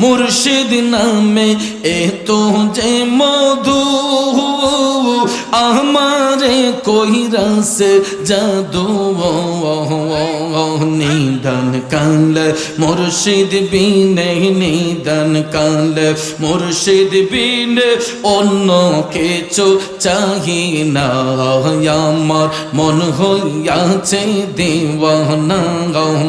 মুর্শিদ নামে এ তো যে মধু। আমারে কইরাসে জাদু নিদান কাল মুর্শিদ বিনে নিদান কাল মুর্শিদ বিনে অন্য কিছু চাহি না। আমার মন হইয়াছে দেওয়ানা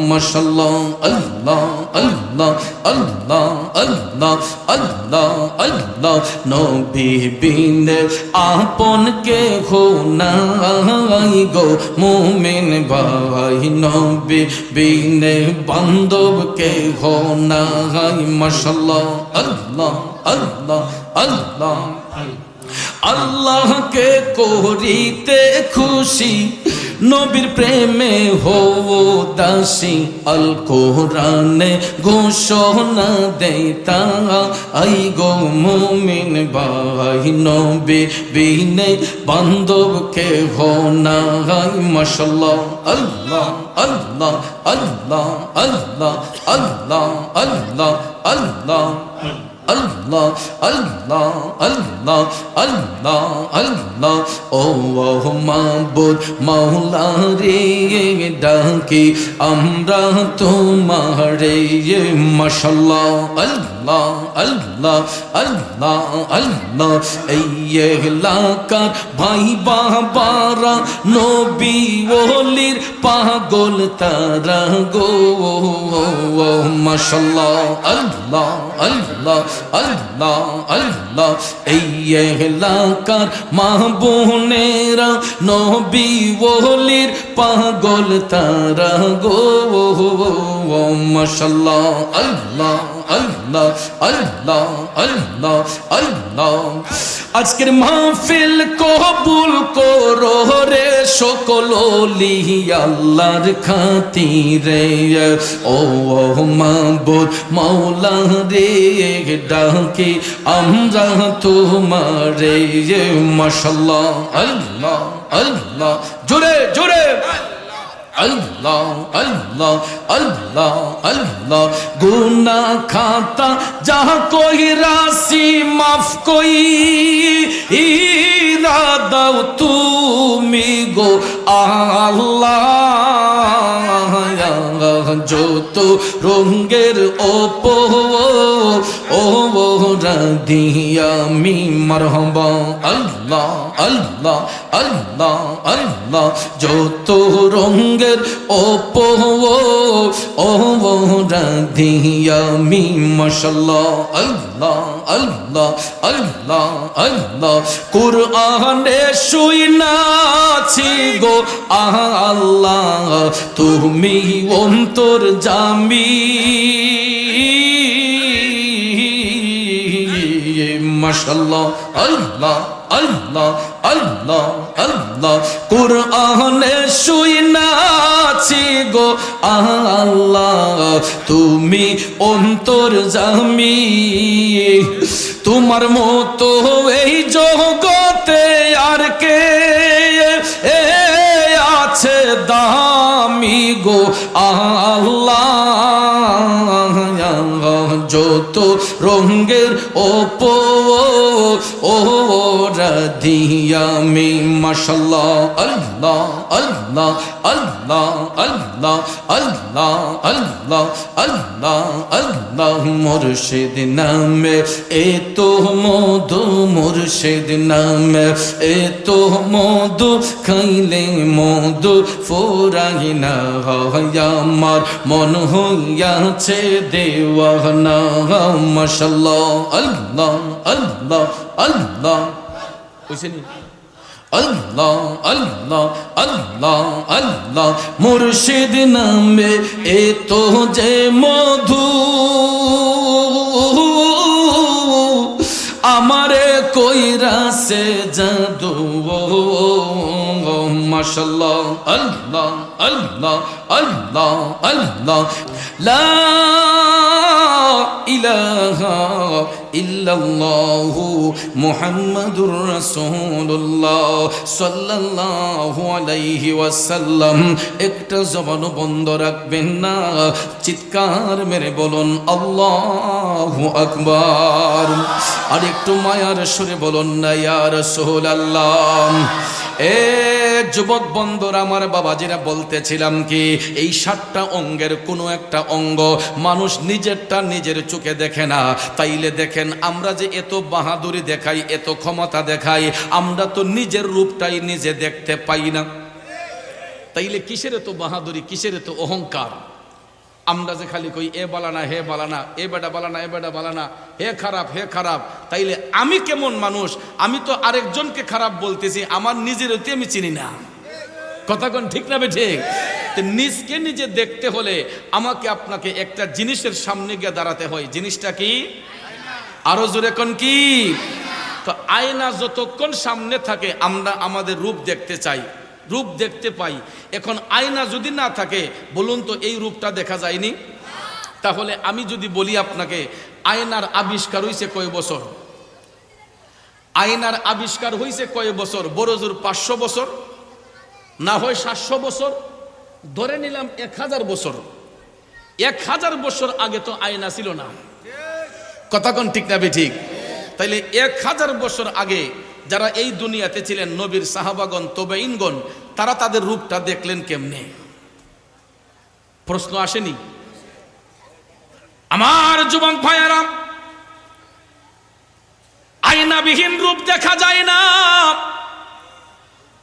মশাল্লাহ, আল্লাহ আল্লাহ আল্লাহ আল্লাহ আল্লাহ আল্লাহ, নবী বিনে আপন কে হো নাই গো মুমিন ভাই নবী বিনে বান্ধব কে হো নাই মশাল্লাহ আল্লাহ আল্লাহ আল্লাহ আল্লাহকে করিতে খুশি নবীর প্রেমে হো দাসী আল কোরআনে ঘোষণা দেতা আই গো মুমিন ভাই, নবী বিনে বান্ধব কে হো না মাশাল্লাহ আল্লাহ আল্লাহ আল্লাহ আল্লাহ আল্লাহ আল্লাহ আল্লাহ। আল্লাহ আল্লাহ আল্লাহ আল্লাহ আল্লাহ। ও মাবুদ মাওলা রে ডাকি আমরা তোমারে মশাল্লাহ। আল্লাহ আল্লাহ আল্লাহ আল্লাহ এই এলাকার ভাই বাবারা, নবী ওলির পাগল তারা গো। মাশাল্লাহ, আল্লাহ আল্লাহ আল্লাহ আল্লাহ। এই এলাকার মা বোনেরা, নবী ওলির পাগল তারা গো। মাশাল্লাহ, আল্লাহ। আজকের মাহফিল কবুল করো রে সকল আল্লাহর খাতিরে। ও মাবুদ মাওলা রে ডাকে আমরা তোমারে। মাশাল্লাহ, আল্লাহ আল্লাহ। জোরে জোরে। আল্লাহ আল্লাহ আল্লাহ আল্লাহ। গুনা খাতা যাহা কই রাশি, মাফ কই। দাও তুমি গো আল্লাহ। যত রঙ্গের ওপো ও রাধিয়া মি মারহবা। আল্লাহ আল্লাহ আল্লাহ আল্লাহ যত রঙ্গের ওপো ও রাধিয়া মি মাশাল্লাহ আল্লাহ আল্লাহ আল্লাহ আল্লাহ। কুরআনে শুই নাছি গো আল্লাহ, তুমি অন্তর জামি। মাশাল্লাহ আল্লাহ আল্লাহ আল্লাহ আল্লাহ, কুরআনে শুই নাছি গো আল্লাহ। তুমি অন্তর জামি তোমার মতো এই জগতে আর কে আছে দামি গো আল্লাহ। যত রঙ্গের ওপো ও রাধিয়ামি মাশাল্লাহ, আল্লাহ আল্লাহ আল্লাহ আল্লাহ আল্লাহ আল্লাহ আল্লাহ আল্লাহ মুর্শিদ নামে, এ তো মধু মুর্শিদ নামে, এ তো মধু খাইলে মধু ফোরাই না হয় আমার, মন হইয়াছে দেওয়ানা মাশাল্লাহ, আল্লাহ আল্লাহ আল্লাহ আল্লাহ আল্লাহ আল্লাহ আল্লাহ, মুর্শিদ নামে এ তো যে মধু। আমারে কইরা সে জাদু মাশাল্লাহ আল্লাহ আল্লাহ আল্লাহ আল্লাহ, লা ইলাহা ইল্লাল্লাহু মুহাম্মাদুর রাসূলুল্লাহ সাল্লাল্লাহু আলাইহি ওয়াসাল্লাম। একটা জবান বন্ধ রাখবেন না, চিৎকার মেরে বলুন, আল্লাহু আকবার। আর একটু মায়ার সুরে বলুন না, ইয়া রাসূলুল্লাহ। এ যুবক বন্ধুর আমার বাবাজিরা বলতেছিলাম কি, এই সাতটা অঙ্গের কোনো একটা অঙ্গ মানুষ নিজেরটা নিজের চোখে দেখে না। তাইলে দেখেন, আমরা যে এত বাহাদুরি দেখাই, এত ক্ষমতা দেখাই, আমরা তো নিজের রূপটাই নিজে দেখতে পাই না। তাইলে কিসের এত বাহাদুরি, কিসের এত অহংকার? আমরা যে খালি কই, এ বালানা হে বালানা এ বেটা বালানা এ বেটা বালানা হে খারাপ হে খারাপ। তাইলে আমি কেমন মানুষ? আমি তো আরেকজনকে খারাপ বলতেছি, আমার নিজের অতি আমি চিনি না। কথা কোন ঠিক না ঠিক? নিজকে নিজে দেখতে হলে আমাকে আপনাকে একটা জিনিসের সামনে গিয়ে দাঁড়াতে হয়। জিনিসটা কি? আরও জোরে কোন কি? তো আয়না যতক্ষণ সামনে থাকে, আমরা আমাদের রূপ দেখতে চাই। রূপ দেখতে পাই। এখন আয়না যদি না থাকে, বলুন তো এই রূপটা দেখা যায়নি? তাহলে আমি যদি বলি আপনাকে, আয়নার আবিষ্কার হয়েছে কয় বছর? আয়নার আবিষ্কার হয়েছে কয় বছর? বড়জোর পাঁচশো বছর? না হয় সাতশো বছর? ধরে নিলাম এক হাজার বছর। এক হাজার বছর আগে তো আয়না ছিল না। কথা কোন ঠিক না বে ঠিক? তাইলে এক হাজার বছর আগে যারা এই দুনিয়াতে ছিলেন নবীর সাহাবাগন তবেইনগণ তারা তাদের রূপটা দেখলেন কেমনে? প্রশ্ন আসেনি? আমার যুবক ভাইয়ারা, আয়নাবিহীন রূপ দেখা যায় না।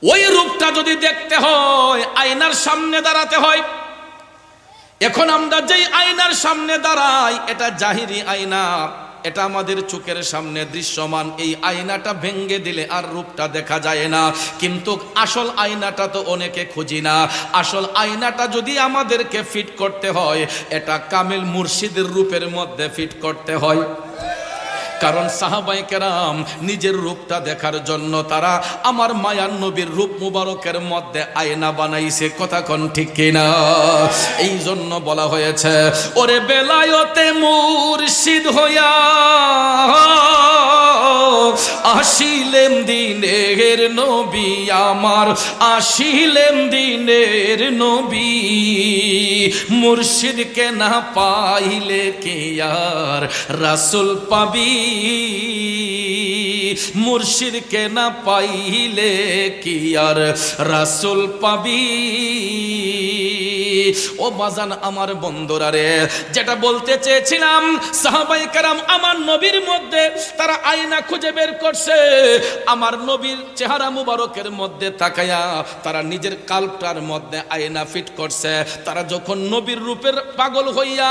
ওই রূপটা যদি দেখতে হয়, আয়নার সামনে দাঁড়াতে হয়। এখন আমরা যেই আয়নার সামনে দাঁড়াই, এটা জাহিরি আয়না। এটা আমাদের চোখের সামনে দৃশ্যমান। এই আয়নাটা ভেঙ্গে দিলে আর রূপটা দেখা যায় না। কিন্তু আসল আয়নাটা তো অনেকে খুঁজি না। আসল আয়নাটা যদি আমাদেরকে ফিট করতে হয়, এটা কামিল মুর্শিদের রূপের মধ্যে ফিট করতে হয়। কারণ সাহাবাই কেরাম নিজের রূপটা দেখার জন্য তারা আমার মায়ার নবীর রূপ মুবারকের মধ্যে আয়না বানাইছে, কথা কন ঠিক কিনা? এই জন্য বলা হয়েছে, ওরে বেলায়তে মুর্শিদ হইয়া আসিলেন দিনের নবী আমার আসিলেন দিনের নবী। মুর্শিদকে না পাইলে কে আর রাসুল পাবি? মুর্শিদকে না পাইলে কি আর রাসুল পাবি? ও বাজান আমার বন্ধুরা রে, যেটা বলতে চেয়েছিলাম, সাহাবাই কারাম আমার নবীর মধ্যে, তারা আয়না খুঁজে বের করছে। আমার নবীর চেহারা মুবারকের মধ্যে তাকায়া তারা নিজের কাল্পটার মধ্যে আয়না ফিট করছে। তারা যখন নবীর রূপের পাগল হইয়া,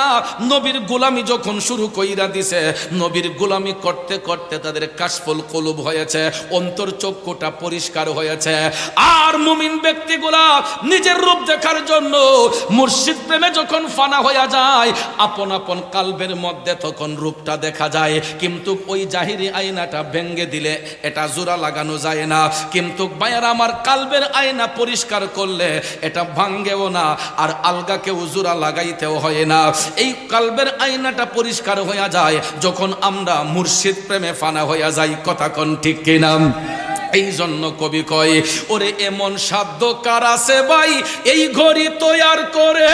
নবীর গোলামি যখন শুরু কইরা দিছে, নবীর গোলামি করতে করতে তাদের কাশফল কলুব হয়েছে, অন্তর চক্ষুটা পরিষ্কার হয়েছে। আর মুমিন ব্যক্তিগুলা নিজের রূপ দেখার জন্য মুর্শিদ প্রেমে যখন ফানা হইয়া যায়, আপন আপন কালবের মধ্যে তখন রূপটা দেখা যায়। কিন্তু ওই জাহিরি আয়নাটা ভেঙ্গে দিলে এটা জোড়া লাগানো যায় না। কিন্তু বায়ার আমার কালবের আয়না পরিষ্কার করলে এটা ভাঙ্গেও না, আর আলগাকেও জোড়া লাগাইতেও হয় না। এই কালবের আয়নাটা পরিষ্কার হইয়া যায়, যখন আমরা মুর্শিদ প্রেমে ফানা হইয়া যাই, কথা কোন ঠিক কিনা? এই জন্য কবি কয়, ওরে এমন সাধ্য কার আছে ভাই? এই ঘড়ি তৈয়ার করে,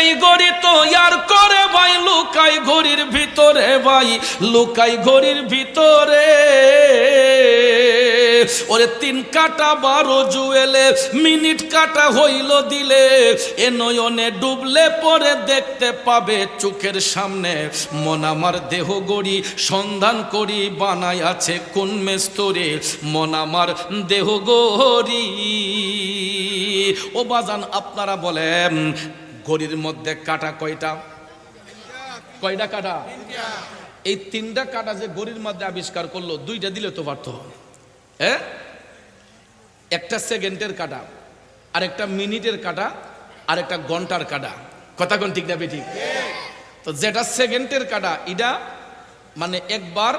এই ঘড়ি তৈয়ার করে ভাই, লুকাই ঘড়ির ভিতরে ভাই, লুকাই ঘড়ির ভিতরে। ওরে তিন কাটা বারো জুয়েলে মিনিট কাটা হইল দিলে। এ নয়নে ডুবলে পরে দেখতে পাবে চোখের সামনে। মন আমার দেহ গড়ি সন্ধান করি বানাই আছে কোন মেস্তরে। মন আমার দেহ গড়ি। ও বাজান আপনারা বলেন ঘড়ির মধ্যে কাটা কয়টা? কয়টা কাটা? এই তিনটা কাটা যে ঘড়ির মধ্যে আবিষ্কার করল দুইটা দিলে তো পারতো। হ্যাঁ একটা সেকেন্ডের কাটা আর একটা মিনিটের কাটা আর একটা ঘণ্টার কাটা। কথা কোন ঠিক না ঠিক তো যেটা সেকেন্ডের কাটা এটা মানে একবার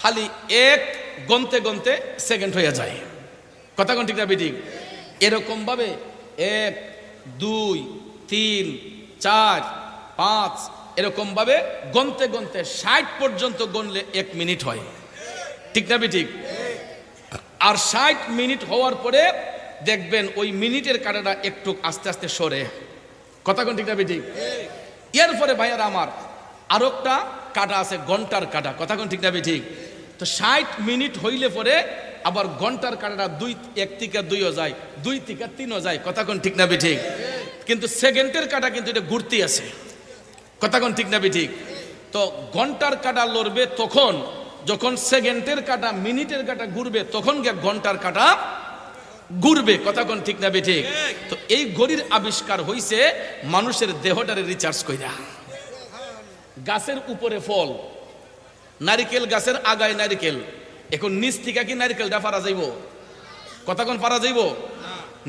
খালি এক গনতে গনতে সেকেন্ড হয়ে যায়। কথা কোন ঠিক না ঠিক এরকম ভাবে এক, দুই, তিন, চার, পাঁচ এরকমভাবে গনতে গনতে ষাট পর্যন্ত গণলে এক মিনিট হয়। ঠিক না ঠিক আর ষাট মিনিট হওয়ার পরে দেখবেন ওই মিনিটের কাটাটা একটু আস্তে আস্তে সরে। কথা কোন ঠিক না ঠিক। এরপরে ভাইয়ার আমার আরও একটা কাটা আছে ঘণ্টার কাটা। কথা কোন ঠিক না ঠিক তো ষাট মিনিট হইলে পরে আবার ঘণ্টার কাটাটা দুই এক থেকে দুইও যায় দুই থেকে তিনও যায়। কথা কোন ঠিক না ঠিক কিন্তু সেকেন্ডের কাটা কিন্তু এটা ঘুরতে আছে। কথা কোন ঠিক না ঠিক তো ঘণ্টার কাটা লড়বে তখন যখন সেকেন্ডের কাটা মিনিটের কাটা ঘুরবে তখন গিয়ে ঘণ্টার কাটা ঘুরবে। কথা কোন ঠিক না ঠিক। তো এই ঘড়ির আবিষ্কার হইছে মানুষের দেহটারে রিচার্জ কইরা। গাছের উপরে ফল নারিকেল গাছের আগায় নারিকেল। এখন নিচ থেকে কি নারিকেলটা পারা যাইব? কথা কোন পারা যাইব?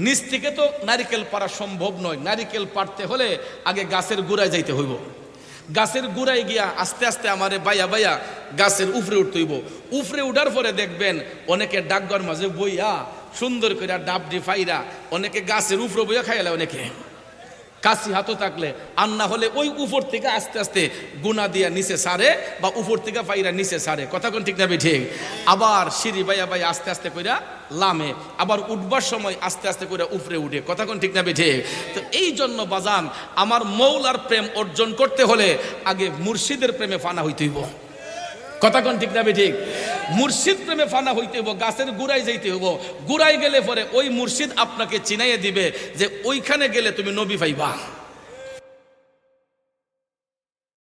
নিচ থেকে তো নারিকেল পারা সম্ভব নয়। নারিকেল পারতে হলে আগে গাছের গোড়ায় যাইতে হইব। গাছের গুড়াই গিয়া আস্তে আস্তে আমারে বাইয়া বাইয়া গাছের উপরে উঠতে হইব। উপরে উঠার পরে দেখবেন অনেকে ডাকঘর মাঝে বইয়া সুন্দর করে ডাবডি ফাইরা অনেকে গাছের উপরে বইয়া খাইলে অনেকে। কাশি হাতও থাকলে, আর না হলে ওই উপর থেকে আস্তে আস্তে গুনা দিয়া নিচে সারে বা উপর থেকে পাইরা নিচে সারে। কথা কোন ঠিক না ঠিক। আবার সিঁড়ি বাইয়া বাইয়া আস্তে আস্তে কইরা লামে, আবার উঠবার সময় আস্তে আস্তে করে উপরে উঠে। কথা কোন ঠিক না ঠিক। তো এই জন্য বাজান, আমার মৌলার প্রেম অর্জন করতে হলে আগে মুর্শিদের প্রেমে ফানা হইতেইব কথা কোন ঠিক না ঠিক। মুর্শিদ প্রেমে ফানা হইতে হব গাছের গুড়ায় যাইতে হব গুড়ায় গেলে পরে ওই মুর্শিদ আপনাকে চিনাইয়ে দিবে যে ওইখানে গেলে তুমি নবী পাইবা।